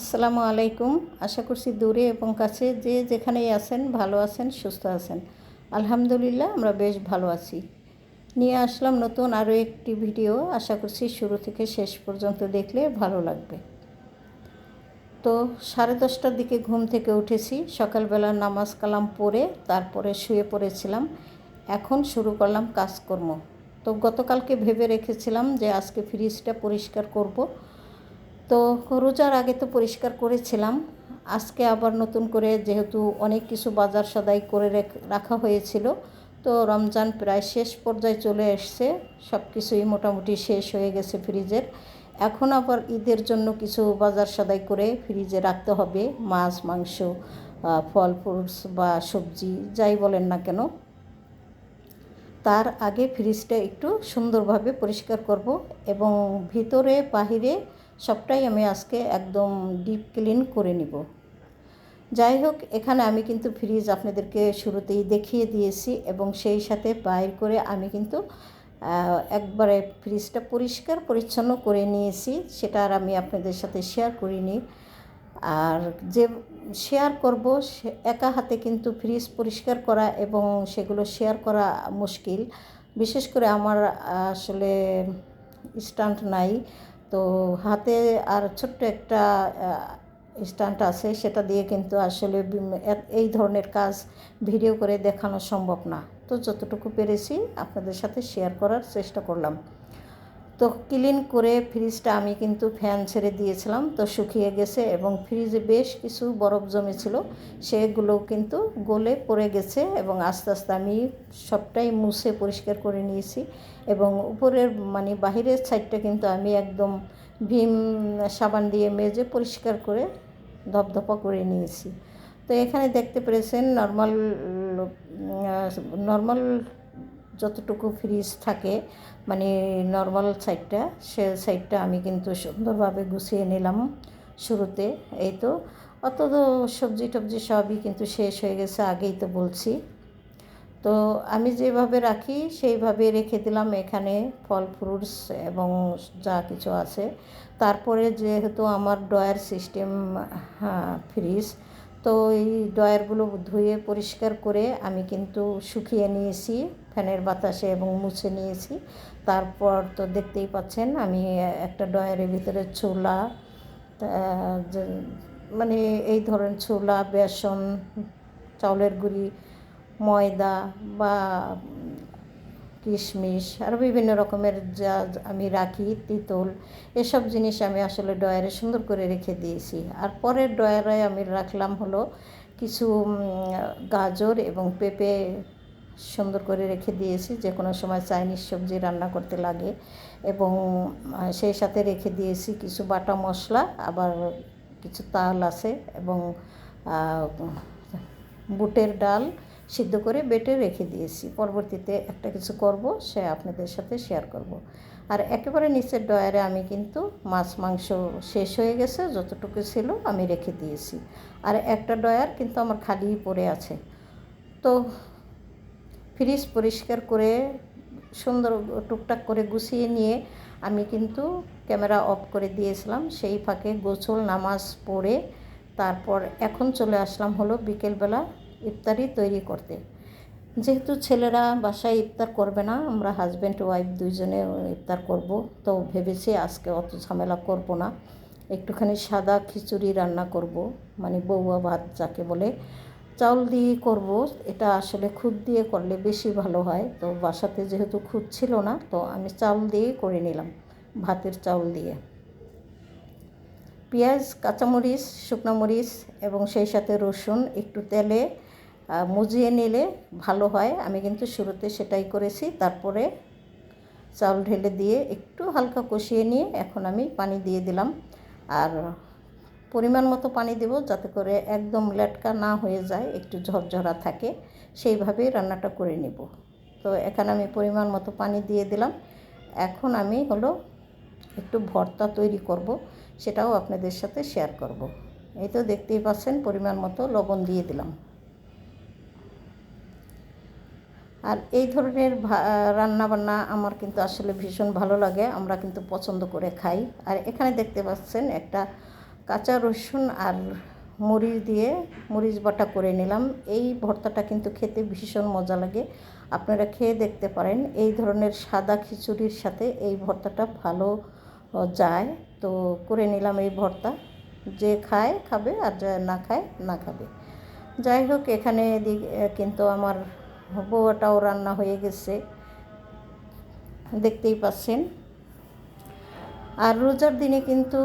আসসালামু আলাইকুম। আশা করছি দূরে এবং কাছে যে যেখানেই আছেন, ভালো আছেন, সুস্থ আছেন। আলহামদুলিল্লাহ, আমরা বেশ ভালো আছি। নিয়ে আসলাম নতুন আরও একটি ভিডিও। আশা করছি শুরু থেকে শেষ পর্যন্ত দেখলে ভালো লাগবে। তো সাড়ে দশটার দিকে ঘুম থেকে উঠেছি। সকালবেলা নামাজ কালাম পড়ে তারপরে শুয়ে পড়েছিলাম। এখন শুরু করলাম কাজকর্ম। তো গতকালকে ভেবে রেখেছিলাম যে আজকে ফ্রিজটা পরিষ্কার করব। তো রোজার আগে তো পরিষ্কার করেছিলাম। আজকে আবার নতুন করে যেহেতু অনেক কিছু বাজার সদাই করে রাখা হয়েছিল, তো রমজান প্রায় শেষ পর্যায়ে চলে এসছে। সব কিছুই মোটামুটি শেষ হয়ে গেছে ফ্রিজের। এখন আবার ঈদের জন্য কিছু বাজার সদাই করে ফ্রিজে রাখতে হবে। মাছ, মাংস ফল, ফ্রুটস বা সবজি, যাই বলেন না কেন। তার আগে ফ্রিজটা একটু সুন্দরভাবে পরিষ্কার করব এবং ভিতরে, বাহিরে সবটাই আমি আজকে একদম ডিপ ক্লিন করে নিব। যাই হোক, এখানে আমি কিন্তু ফ্রিজ আপনাদেরকে শুরুতেই দেখিয়ে দিয়েছি এবং সেই সাথে বাইর করে আমি কিন্তু একবারে ফ্রিজটা পরিষ্কার পরিচ্ছন্ন করে নিয়েছি। সেটা আর আমি আপনাদের সাথে শেয়ার করিনি। আর যে শেয়ার করব একা হাতে কিন্তু ফ্রিজ পরিষ্কার করা এবং সেগুলো শেয়ার করা মুশকিল। বিশেষ করে আমার আসলে স্টান্ট নাই। তো হাতে আর ছোট্ট একটা স্ট্যান্ড আছে, সেটা দিয়ে কিন্তু আসলে এই ধরনের কাজ ভিডিও করে দেখানো সম্ভব না। তো যতটুকু পেরেছি আপনাদের সাথে শেয়ার করার চেষ্টা করলাম। তো ক্লিন করে ফ্রিজটা আমি কিন্তু ফ্যান ছেড়ে দিয়েছিলাম, তো শুকিয়ে গেছে এবং ফ্রিজে বেশ কিছু বরফ জমেছিল, সেগুলো কিন্তু গলে পড়ে গেছে এবং আস্তে আস্তে আমি সবটাই মুছে পরিষ্কার করে নিয়েছি এবং উপরের মানে বাহিরের সাইডটা কিন্তু আমি একদম ভীম সাবান দিয়ে মেজে পরিষ্কার করে ধপধপা করে নিয়েছি। তো এখানে দেখতে পেরেছেন নর্মাল নর্মাল যতটুকু ফ্রিজ থাকে মানে নর্মাল সাইডটা সে সাইডটা আমি কিন্তু সুন্দরভাবে গুছিয়ে নিলাম শুরুতে, এই তো। অত তো সবজি টবজি সবই কিন্তু শেষ হয়ে গেছে, আগেই তো বলছি। তো আমি যেভাবে রাখি, সেইভাবে রেখে দিলাম এখানে ফল ফ্রুটস এবং যা কিছু আছে। তারপরে যেহেতু আমার ডয়ার সিস্টেম হ্যাঁ ফ্রিজ তো এই ডয়ারগুলো ধুয়ে পরিষ্কার করে আমি কিন্তু শুকিয়ে নিয়েছি, ফ্যানের বাতাসে এবং মুছে নিয়েছি। তারপর তো দেখতেই পাচ্ছেন আমি একটা ডয়ারের ভিতরে ছোলা মানে এই ধরনের ছোলা বেসন, চাউলের গুঁড়ি, ময়দা বা কিশমিশ আরও বিভিন্ন রকমের যা আমি রাখি, তিতল, এসব জিনিস আমি আসলে ডয়ারে সুন্দর করে রেখে দিয়েছি। আর পরের ডয়ারে আমি রাখলাম হলো কিছু গাজর এবং পেঁপে সুন্দর করে রেখে দিয়েছি, যে কোনো সময় চাইনিজ সবজি রান্না করতে লাগে। এবং সেই সাথে রেখে দিয়েছি কিছু বাটা মশলা, আবার কিছু তাল আছে এবং বুটের ডাল সিদ্ধ করে বেটে রেখে দিয়েছি। পরবর্তীতে একটা কিছু করব, সে আপনাদের সাথে শেয়ার করব। আর একেবারে নিচের ডয়ারে আমি কিন্তু মাছ, মাংস শেষ হয়ে গেছে, যতটুকু ছিল আমি রেখে দিয়েছি। আর একটা ডয়ার কিন্তু আমার খালি পড়ে আছে। তো ফ্রিজ পরিষ্কার করে, সুন্দর টুকটাক করে গুছিয়ে নিয়ে আমি কিন্তু ক্যামেরা অফ করে দিয়েছিলাম। সেই ফাঁকে গোছল নামাজ পড়ে তারপর এখন চলে আসলাম হলো বিকেলবেলা ইফতারি তৈরি করতে। যেহেতু ছেলেরা বাসায় ইফতার করবে না, আমরা হাজব্যান্ড ওয়াইফ দুইজনে ইফতার করব। তো ভেবেছি আজকে অত ঝামেলা করব না। একটুখানি সাদা খিচুড়ি রান্না করব মানে বৌয়া ভাত যাকে বলে। চাউল দিয়ে করব, এটা আসলে খুদ দিয়ে করলে বেশি ভালো হয়। তো বাসাতে যেহেতু খুদ ছিল না, তো আমি চাউল দিয়েই করে নিলাম, ভাতের চাউল দিয়ে। পেঁয়াজ, কাঁচামরিচ, শুকনো মরিচ এবং সেই সাথে রসুন, একটু তেলে মুজিয়ে নিলে ভালো হয়। আমি কিন্তু শুরুতে সেটাই করেছি। তারপরে চাউল ঢেলে দিয়ে একটু হালকা কষিয়ে নিয়ে এখন আমি পানি দিয়ে দিলাম। আর পরিমাণ মতো পানি দেব যাতে করে একদম লেটকা না হয়ে যায়, একটু ঝরঝরা থাকে। সেইভাবেই রান্নাটা করে নেব। তো এখানে আমি পরিমাণ মতো পানি দিয়ে দিলাম। এখন আমি হলো একটু ভর্তা তৈরি করব, সেটাও আপনাদের সাথে শেয়ার করব। এই তো দেখতেই পাচ্ছেন, পরিমাণ মতো লবণ দিয়ে দিলাম। আর এই ধরনের রান্নাবান্না আমার কিন্তু আসলে ভীষণ ভালো লাগে, আমরা কিন্তু পছন্দ করে খাই। আর এখানে দেখতে পাচ্ছেন একটা কাঁচা রসুন আর মরিচ দিয়ে মরিচ বাটা করে নিলাম। এই ভর্তাটা কিন্তু খেতে ভীষণ মজা লাগে, আপনারা খেয়ে দেখতে পারেন। এই ধরনের সাদা খিচুড়ির সাথে এই ভর্তাটা ভালো যায়। তো করে নিলাম এই ভর্তা, যে খায় খাবে আর যে না খায় না খাবে। যাই হোক, এখানে কিন্তু আমার বউটাও রান্না হয়ে গেছে। দেখতেই পাচ্ছেন। আর রোজার দিনে কিন্তু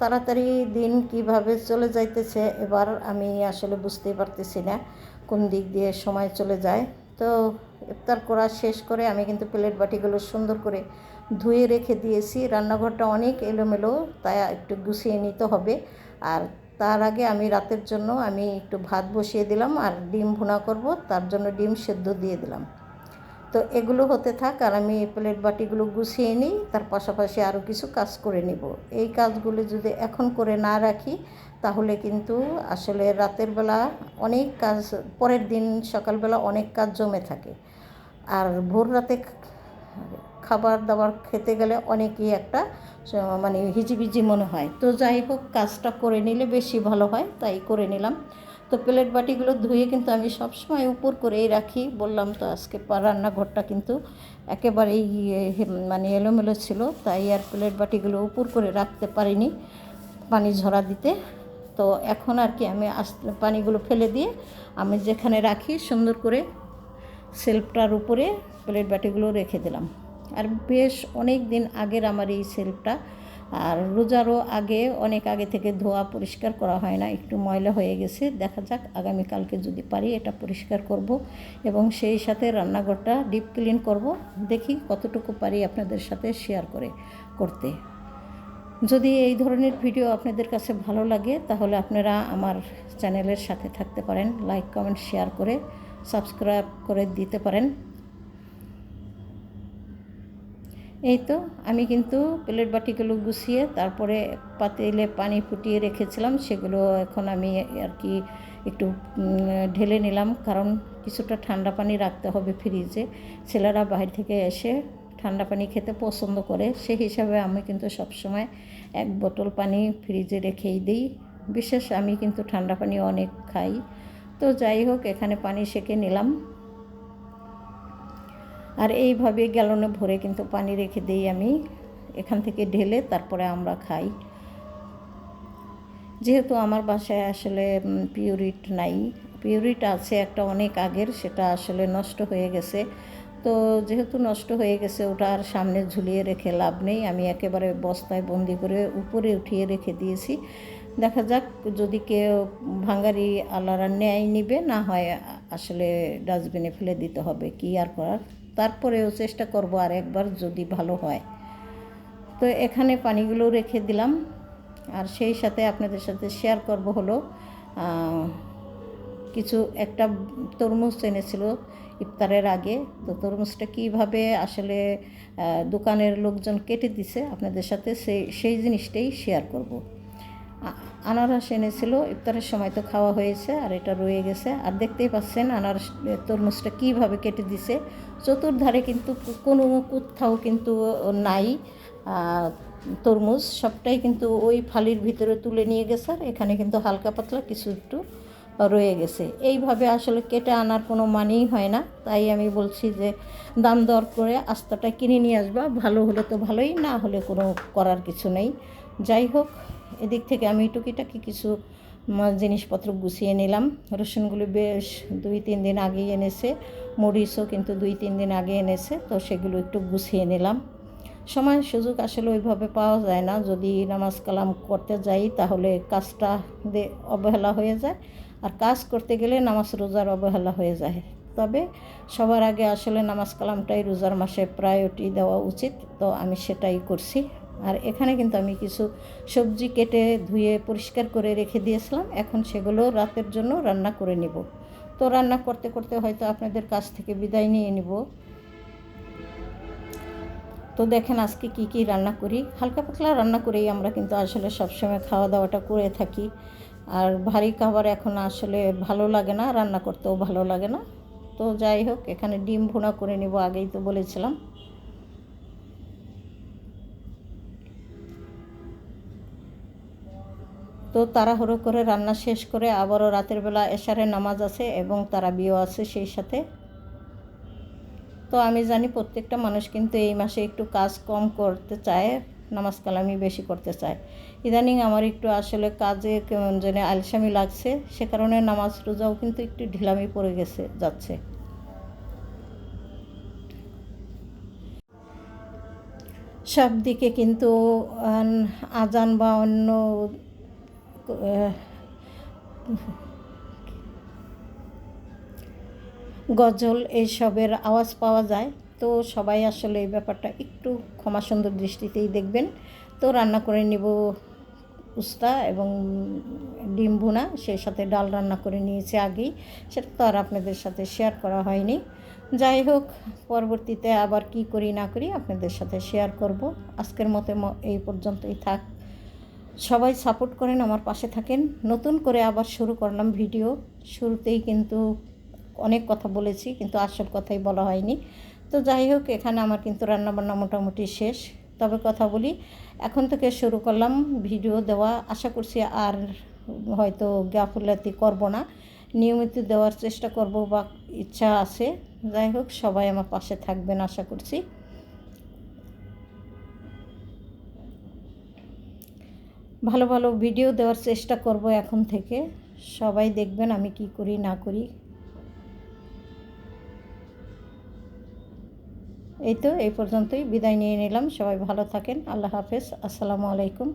তাড়াতাড়ি দিন কীভাবে চলে যাইতেছে, এবার আমি আসলে বুঝতেই পারতেছি না কোন দিক দিয়ে সময় চলে যায়। তো ইফতার করা শেষ করে আমি কিন্তু প্লেট বাটিগুলো সুন্দর করে ধুয়ে রেখে দিয়েছি। রান্নাঘরটা অনেক এলোমেলো, তাই একটু গুছিয়ে নিতে হবে। আর তার আগে আমি রাতের জন্য আমি একটু ভাত বসিয়ে দিলাম আর ডিম ভুনা করব, তার জন্য ডিম সেদ্ধ দিয়ে দিলাম। তো এগুলো হতে থাক আর আমি প্লেট বাটিগুলো গুছিয়ে নিই, তার পাশাপাশি আরও কিছু কাজ করে নিব। এই কাজগুলো যদি এখন করে না রাখি, তাহলে কিন্তু আসলে রাতের বেলা অনেক কাজ, পরের দিন সকালবেলা অনেক কাজ জমে থাকে। আর ভোর রাতে খাবার দাবার খেতে গেলে অনেকই একটা মানে হিজিবিজি মনে হয়। তো যাই হোক, কাজটা করে নিলে বেশি ভালো হয়, তাই করে নিলাম। তো প্লেট বাটিগুলো ধুয়ে কিন্তু আমি সবসময় উপর করেই রাখি। বললাম তো আজকে রান্নাঘরটা কিন্তু একেবারেই মানে এলোমেলো ছিল, তাই আর প্লেট বাটিগুলো উপর করে রাখতে পারিনি পানি ঝরা দিতে। তো এখন আর কি আমি আস পানিগুলো ফেলে দিয়ে আমি যেখানে রাখি সুন্দর করে সেলফটার উপরে প্লেট বাটিগুলো রেখে দিলাম। আর বেশ অনেক দিন আগের আমার এই সেলফটা। আর রোজারও আগে, অনেক আগে থেকে ধোয়া পরিষ্কার করা হয় না, একটু ময়লা হয়ে গেছে। দেখা যাক, আগামীকালকে যদি পারি এটা পরিষ্কার করব এবং সেই সাথে রান্নাঘরটা ডিপ ক্লিন করব। দেখি কতটুকু পারি আপনাদের সাথে শেয়ার করে করতে। যদি এই ধরনের ভিডিও আপনাদের কাছে ভালো লাগে, তাহলে আপনারা আমার চ্যানেলের সাথে থাকতে পারেন। লাইক কমেন্ট শেয়ার করে সাবস্ক্রাইব করে দিতে পারেন। এই তো, আমি কিন্তু প্লেট বাটিগুলো গুছিয়ে তারপরে পাতিলে পানি ফুটিয়ে রেখেছিলাম, সেগুলো এখন আমি আর কি একটু ঢেলে নিলাম। কারণ কিছুটা ঠান্ডা পানি রাখতে হবে ফ্রিজে। ছেলেরা বাইরে থেকে এসে ঠান্ডা পানি খেতে পছন্দ করে। সেই হিসাবে আমি কিন্তু সবসময় এক বোতল পানি ফ্রিজে রেখেই দিই। বিশেষ আমি কিন্তু ঠান্ডা পানি অনেক খাই। তো যাই হোক, এখানে পানি সেকে নিলাম। আর এইভাবে গ্যালনে ভরে কিন্তু পানি রেখে দিই আমি। এখান থেকে ঢেলে তারপরে আমরা খাই। যেহেতু আমার বাসায় আসলে পিউরিট নাই। পিউরিট আছে একটা অনেক আগের, সেটা আসলে নষ্ট হয়ে গেছে। তো যেহেতু নষ্ট হয়ে গেছে, ওটা আর সামনে ঝুলিয়ে রেখে লাভ নেই। আমি একেবারে বস্তায় বন্দি করে উপরে উঠিয়ে রেখে দিয়েছি। দেখা যাক যদি কেউ ভাঙ্গারি আলারা নেয় নিবে, না হয় আসলে ডাস্টবিনে ফেলে দিতে হবে। কি আর করার? তারপরেও চেষ্টা করব আর একবার যদি ভালো হয়। তো এখানে পানিগুলো রেখে দিলাম। আর সেই সাথে আপনাদের সাথে শেয়ার করব হলো কিছু একটা তরমুজ এনেছিল ইফতারের আগে। তো তরমুজটা কীভাবে আসলে দোকানের লোকজন কেটে দিছে, আপনাদের সাথে সেই সেই জিনিসটাই শেয়ার করব। আনারস এনেছিল, ইফতারের সময় তো খাওয়া হয়েছে আর এটা রয়ে গেছে। আর দেখতেই পাচ্ছেন আনারস তরমুজটা কীভাবে কেটে দিছে। চতুর্ধারে কিন্তু কোনো কোথাও কিন্তু নাই তরমুজ। সবটাই কিন্তু ওই ফালির ভিতরে তুলে নিয়ে গেছে আর এখানে কিন্তু হালকা পাতলা কিছু একটু রয়ে গেছে। এইভাবে আসলে কেটে আনার কোনো মানেই হয় না। তাই আমি বলছি যে দাম দর করে আস্তাটা কিনে নিয়ে আসবা। ভালো হলে তো ভালোই, না হলে কোনো করার কিছু নেই। যাই হোক এদিক থেকে আমি টুকিটাকি কিছু জিনিসপত্র গুছিয়ে নিলাম। রসুনগুলি বেশ দুই তিন দিন আগেই এনেছে, মরিচও কিন্তু দুই তিন দিন আগে এনেছে, তো সেগুলো একটু গুছিয়ে নিলাম। সময় সুযোগ আসলে ওইভাবে পাওয়া যায় না। যদি নামাজ কালাম করতে যাই তাহলে কাজটা অবহেলা হয়ে যায়, আর কাজ করতে গেলে নামাজ রোজার অবহেলা হয়ে যায়। তবে সবার আগে আসলে নামাজ কালামটাই রোজার মাসে প্রায়োরিটি দেওয়া উচিত, তো আমি সেটাই করছি। আর এখানে কিন্তু আমি কিছু সবজি কেটে ধুয়ে পরিষ্কার করে রেখে দিয়েছিলাম। এখন সেগুলো রাতের জন্য রান্না করে নিব। তো রান্না করতে করতে হয়তো আপনাদের কাছ থেকে বিদায় নিয়ে নিব। তো দেখেন আজকে কি কি রান্না করি। হালকা পাতলা রান্না করেই আমরা কিন্তু আসলে সবসময় খাওয়া দাওয়াটা করে থাকি। আর ভারী খাবার এখন আসলে ভালো লাগে না, রান্না করতেও ভালো লাগে না। তো যাই হোক, এখানে ডিম ভুনা করে নিব আগেই তো বলেছিলাম। তো তাড়াহুড়ো করে রান্না শেষ করে আবারও রাতের বেলা এশারের নামাজ আছে এবং তারা বিয়ে আছে সেই সাথে। তো আমি জানি প্রত্যেকটা মানুষ কিন্তু এই মাসে একটু কাজ কম করতে চায়, নামাজ কালামি বেশি করতে চায়। ইদানিং আমার একটু আসলে কাজে কেমন যেন আলসামি লাগছে, সে কারণে নামাজ রোজাও কিন্তু একটু ঢিলামি পড়ে গেছে, যাচ্ছে। সব দিকে কিন্তু আজান বা অন্য গজল এইসবের আওয়াজ পাওয়া যায়। তো সবাই আসলে এই ব্যাপারটা একটু ক্ষমা সুন্দর দৃষ্টিতেই দেখবেন। তো রান্না করে নিব উস্তা এবং ডিম ভুনা, সেই সাথে ডাল রান্না করে নিয়েছি আগেই। সেটা তো আর আপনাদের সাথে শেয়ার করা হয়নি। যাই হোক, পরবর্তীতে আবার কি করি না করি আপনাদের সাথে শেয়ার করব। আজকের মতো এই পর্যন্তই থাক। সবাই সাপোর্ট করেন, আমার পাশে থাকেন। নতুন করে আবার শুরু করলাম ভিডিও। শুরুতেই কিন্তু অনেক কথা বলেছি, কিন্তু আসল কথাই বলা হয়নি। তো যাই হোক, এখানে আমার কিন্তু রান্নাবান্না মোটামুটি শেষ। তবে কথা বলি, এখন থেকে শুরু করলাম ভিডিও দেওয়া। আশা করছি আর হয়তো গাফুলাতি করব না। নিয়মিত দেওয়ার চেষ্টা করব বা ইচ্ছা আছে। যাই হোক, সবাই আমার পাশে থাকবেন, আশা করছি। ভালো ভালো ভিডিও দেওয়ার চেষ্টা করব এখন থেকে। সবাই দেখবেন আমি কি করি, না করি। এই তো, এই পর্যন্তই বিদায় নিয়ে নিলাম। সবাই ভালো থাকেন। আল্লাহ হাফেজ। আসসালামু আলাইকুম।